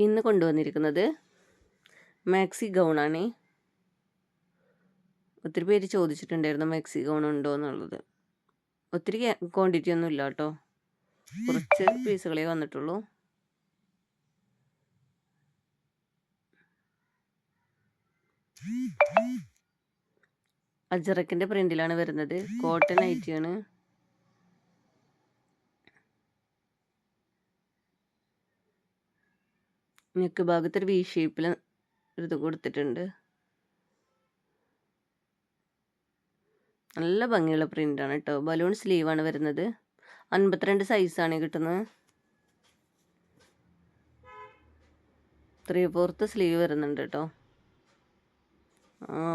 ഇന്ന് കൊണ്ടുവന്നിരിക്കുന്നത് മാക്സി ഗൗണാണേ ഒത്തിരി പേര് ചോദിച്ചിട്ടുണ്ടായിരുന്നു മാക്സി ഗൗൺ ഉണ്ടോ എന്നുള്ളത്. ഒത്തിരി ക്വാണ്ടിറ്റി ഒന്നും ഇല്ല കേട്ടോ. കുറച്ച് പീസുകളേ വന്നിട്ടുള്ളൂ. അജറക്കിന്റെ പ്രിന്റിലാണ് വരുന്നത്. കോട്ടൺ ഐറ്റിയാണ് നെക്ക് ഭാഗത്ത് ഒരു വി ഷേപ്പിൽ ഇത് കൊടുത്തിട്ടുണ്ട്. നല്ല ഭംഗിയുള്ള പ്രിന്റാണ് കേട്ടോ ബലൂൺ സ്ലീവാണ് വരുന്നത്. അൻപത്തിരണ്ട് സൈസാണ് കിട്ടുന്നത്. ത്രീ ഫോർത്ത് സ്ലീവ് വരുന്നുണ്ട് കേട്ടോ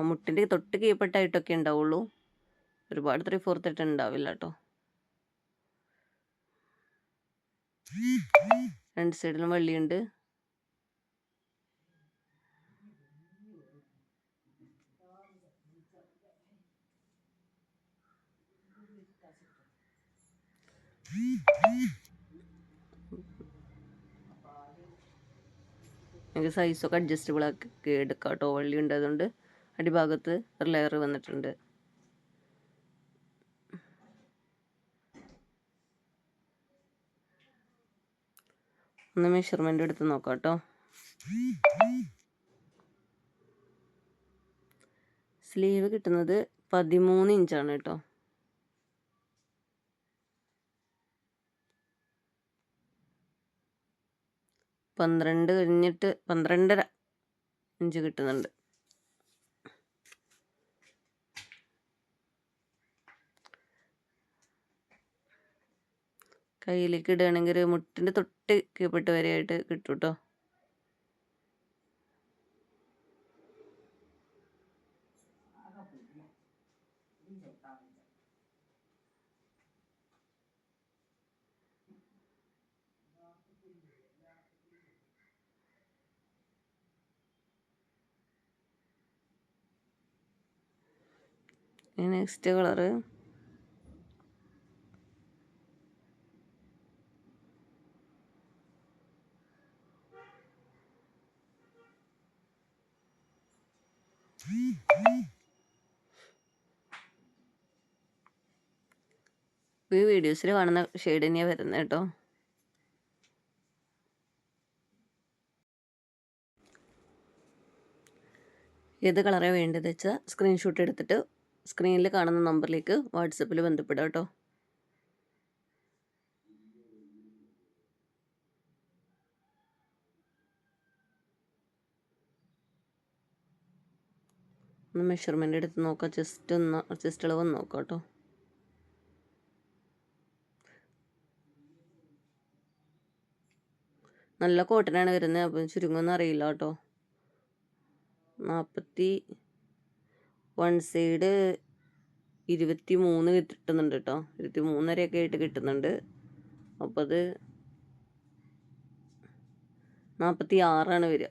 മുട്ടിന്റെ തൊട്ട് കീഴ്പ്പെട്ടായിട്ടൊക്കെ ഉണ്ടാവുള്ളൂ. ഒരുപാട് ത്രീ ഫോർത്ത് ആയിട്ട് ഉണ്ടാവില്ല കേട്ടോ രണ്ട് സൈഡിലും വള്ളിയുണ്ട്. എനിക്ക് സൈസൊക്കെ അഡ്ജസ്റ്റബിൾ ആക്കി എടുക്കാം കേട്ടോ വള്ളി ഉണ്ടായതുകൊണ്ട് അടിഭാഗത്ത് ഒരു ലെയർ വന്നിട്ടുണ്ട്. ഒന്ന് മെഷർമെന്റ് എടുത്ത് നോക്കാം കേട്ടോ സ്ലീവ് കിട്ടുന്നത് പതിമൂന്ന് ഇഞ്ചാണ് കേട്ടോ. പന്ത്രണ്ട് കഴിഞ്ഞിട്ട് പന്ത്രണ്ടര ഇഞ്ച് കിട്ടുന്നുണ്ട്. കയ്യിലേക്ക് ഇടുകയാണെങ്കിൽ മുട്ടിന്റെ തൊട്ട് കീഴ്പ്പെട്ട് വരെയായിട്ട് കിട്ടും കേട്ടോ നെക്സ്റ്റ് കളറ്. ഈ വീഡിയോസിൽ കാണുന്ന ഷെയ്ഡ് തന്നെയാണ് വരുന്നത് കേട്ടോ. ഏത് കളറാണ് വേണ്ടത് വെച്ചാൽ സ്ക്രീൻഷോട്ട് എടുത്തിട്ട് സ്ക്രീനിൽ കാണുന്ന നമ്പറിലേക്ക് വാട്സപ്പിൽ ബന്ധപ്പെടുക കേട്ടോ. ഒന്ന് മെഷർമെന്റ് എടുത്ത് നോക്കാം. ചെസ്റ്റ് ഒന്ന് ചെസ്റ്റ് അളവ് നോക്കാം കേട്ടോ. നല്ല കോട്ടനാണ് വരുന്നത്. അപ്പം ചുരുങ്ങുമെന്ന് അറിയില്ല കേട്ടോ. നാൽപ്പത്തി വൺ സൈഡ് ഇരുപത്തി മൂന്ന് കിട്ടുന്നുണ്ട് കേട്ടോ ഇരുപത്തി മൂന്നരയൊക്കെ ആയിട്ട് കിട്ടുന്നുണ്ട്. അപ്പോൾ അത് നാൽപ്പത്തി ആറാണ് വരിക.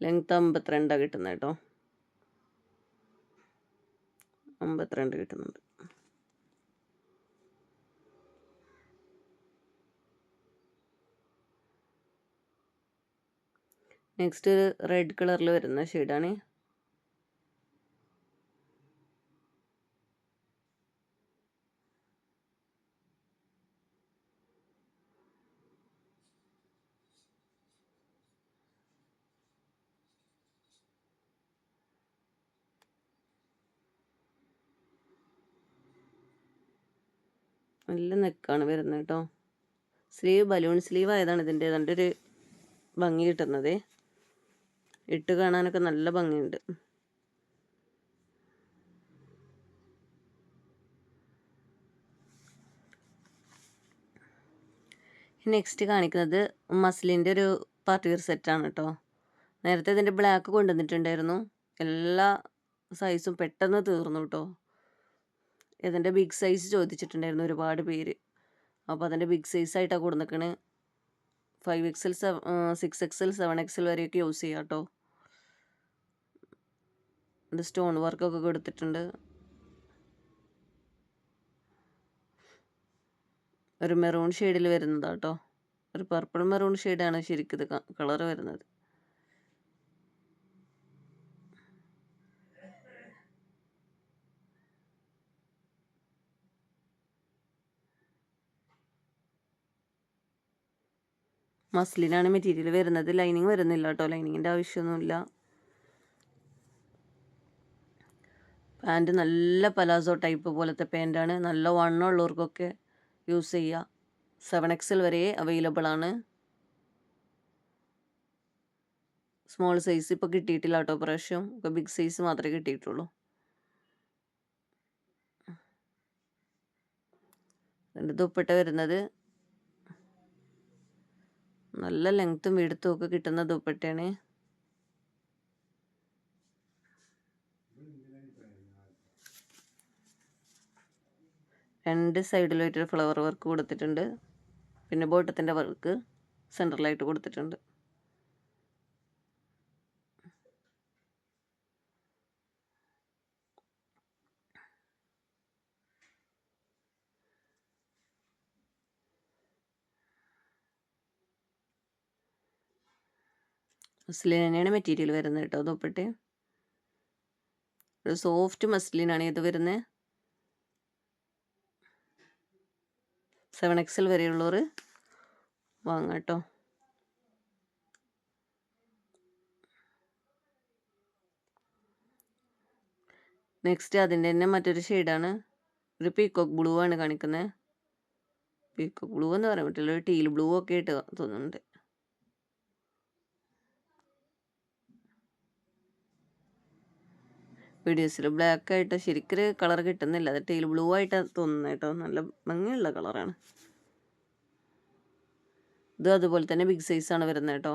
ലെങ്ത് അമ്പത്തിരണ്ടാണ് കിട്ടുന്നത് കേട്ടോ അമ്പത്തിരണ്ട് കിട്ടുന്നുണ്ട്. നെക്സ്റ്റ് ഒരു റെഡ് കളറിൽ വരുന്ന ഷെയ്ഡാണ് നല്ല നെക്കാണ് വരുന്നത് കേട്ടോ സ്ലീവ് ബലൂൺ സ്ലീവ് ആയതാണ് ഇതിന്റെ നല്ലൊരു ഭംഗി കിട്ടുന്നത്. ഇട്ട് കാണാനൊക്കെ നല്ല ഭംഗിയുണ്ട്. നെക്സ്റ്റ് കാണിക്കുന്നത് മസ്ലിന്റെ ഒരു പാർട്ടി വെയർ സെറ്റാണ് കേട്ടോ നേരത്തെ ഇതിന്റെ ബ്ലാക്ക് കൊണ്ടുവന്നിട്ടുണ്ടായിരുന്നു. എല്ലാ സൈസും പെട്ടെന്ന് തീർന്നു കേട്ടോ ഇതിന്റെ ബിഗ് സൈസ് ചോദിച്ചിട്ടുണ്ടായിരുന്നു ഒരുപാട് പേര്. അപ്പോൾ അതിന്റെ ബിഗ് സൈസ് ആയിട്ടാണ് കൊടുന്നിക്കണ്. Five XL seven six XL seven XL വരെയൊക്കെ യൂസ് ചെയ്യാം കേട്ടോ ഇത് സ്റ്റോൺ വർക്കൊക്കെ കൊടുത്തിട്ടുണ്ട്. ഒരു മെറൂൺ ഷെയ്ഡിൽ വരുന്നതാട്ടോ ഒരു പർപ്പിൾ മെറൂൺ ഷെയ്ഡാണ് ശരിക്കും ഇത് കളർ വരുന്നത്. മസ്ലിനാണ് മെറ്റീരിയൽ വരുന്നത്. ലൈനിങ് വരുന്നില്ല കേട്ടോ ലൈനിങ്ങിന്റെ ആവശ്യമൊന്നുമില്ല. പാന്റ് നല്ല പലാസോ ടൈപ്പ് പോലത്തെ പാന്റാണ്. നല്ല വണ്ണമുള്ളവർക്കൊക്കെ യൂസ് ചെയ്യുക സെവൻ എക്സൽ വരെ അവൈലബിൾ ആണ്. സ്മോൾ സൈസ് ഇപ്പോൾ കിട്ടിയിട്ടില്ല കേട്ടോ പ്രാവശ്യം ഇപ്പോൾ ബിഗ് സൈസ് മാത്രമേ കിട്ടിയിട്ടുള്ളൂ. എന്റെ ദുപ്പട്ട വരുന്നത്. നല്ല ലെങ്ത്തും വീടുത്തും ഒക്കെ കിട്ടുന്ന ദുപ്പട്ടയാണ്. രണ്ട് സൈഡിലായിട്ടൊരു ഫ്ലവർ വർക്ക് കൊടുത്തിട്ടുണ്ട്. പിന്നെ ബോട്ടത്തിന്റെ വർക്ക് സെന്ററിലായിട്ട് കൊടുത്തിട്ടുണ്ട്. മസ്ലിൻ തന്നെയാണ് മെറ്റീരിയൽ വരുന്നത് കേട്ടോ. ദുപ്പട്ടെ ഒരു സോഫ്റ്റ് മസ്ലിനാണ് ഇത് വരുന്നത്. സെവൻ എക്സൽ വരെയുള്ളവർ വാങ്ങാം കേട്ടോ. നെക്സ്റ്റ് അതിന്റെ തന്നെ മറ്റൊരു ഷെയ്ഡാണ് ഒരു പീക്കോക്ക് ബ്ലൂ ആണ് കാണിക്കുന്നത് പീക്കോക്ക് ബ്ലൂ എന്ന് പറയാൻ പറ്റില്ല. ഒരു ടീൽ ബ്ലൂ ഒക്കെ ആയിട്ട് തോന്നുന്നുണ്ട്. വീഡിയോസിൽ ബ്ലാക്ക് ആയിട്ട് ശരിക്കും കളർ കിട്ടുന്നില്ല. അത് ടൈൽ ബ്ലൂ ആയിട്ട് തോന്നുന്നു കേട്ടോ. നല്ല ഭംഗിയുള്ള കളറാണ്. ഇത് അതുപോലെ തന്നെ ബിഗ് സൈസാണ് വരുന്നത് കേട്ടോ.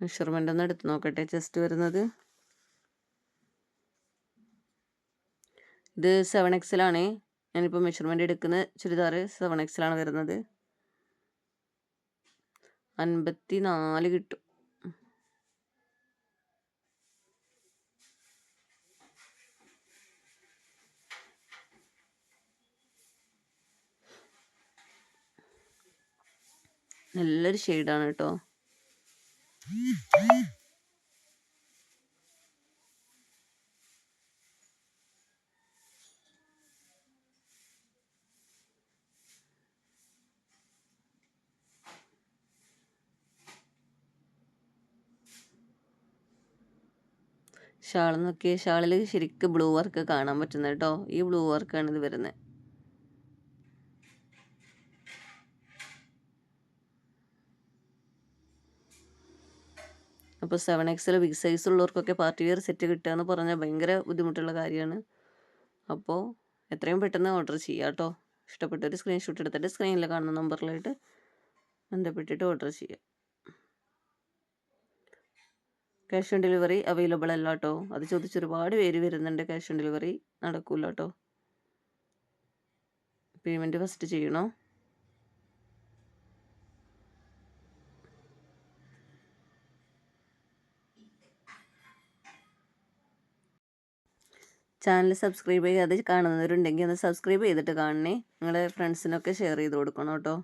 മെഷർമെന്റ് ഒന്ന് എടുത്ത് നോക്കട്ടെ. ചെസ്റ്റ് വരുന്നത്. ഇത് സെവൻ എക്സിലാണ് ഞാനിപ്പോൾ മെഷർമെന്റ് എടുക്കുന്ന ചുരിദാർ സെവൻ എക്സിലാണ് വരുന്നത്. അൻപത്തി നാല് കിട്ടും. നല്ലൊരു ഷെയ്ഡാണ് കേട്ടോ. ഷാൾ നോക്കി. ഷാളിൽ ശരിക്കും ബ്ലൂ വർക്ക് കാണാൻ പറ്റുന്നത് കേട്ടോ. ഈ ബ്ലൂ വർക്കാണ് ഇത് വരുന്നത്. അപ്പോൾ സെവൻ എക്സിൽ ബിഗ് സൈസ് ഉള്ളവർക്കൊക്കെ പാർട്ടി വെയർ സെറ്റ് കിട്ടുക എന്ന് പറഞ്ഞാൽ ഭയങ്കര ബുദ്ധിമുട്ടുള്ള കാര്യമാണ്. അപ്പോൾ എത്രയും പെട്ടെന്ന് ഓർഡർ ചെയ്യുക കേട്ടോ. ഇഷ്ടപ്പെട്ടൊരു സ്ക്രീൻഷോട്ട് എടുത്തിട്ട് സ്ക്രീനിൽ കാണുന്ന നമ്പറിലായിട്ട് ബന്ധപ്പെട്ടിട്ട് ഓർഡർ ചെയ്യുക ക്യാഷ് ഓൺ ഡെലിവറി അവൈലബിൾ അല്ല കേട്ടോ അത് ചോദിച്ച് ഒരുപാട് പേര് വരുന്നുണ്ട് ക്യാഷ് ഓൺ ഡെലിവറി നടക്കൂല കേട്ടോ പേയ്മെന്റ് ഫസ്റ്റ് ചെയ്യണോ? ചാനൽ സബ്സ്ക്രൈബ് ചെയ്യാതെ കാണുന്നവരുണ്ടെങ്കിൽ ഒന്ന് സബ്സ്ക്രൈബ് ചെയ്തിട്ട് കാണണേ. നിങ്ങളുടെ ഫ്രണ്ട്സിനൊക്കെ ഷെയർ ചെയ്ത് കൊടുക്കണം കേട്ടോ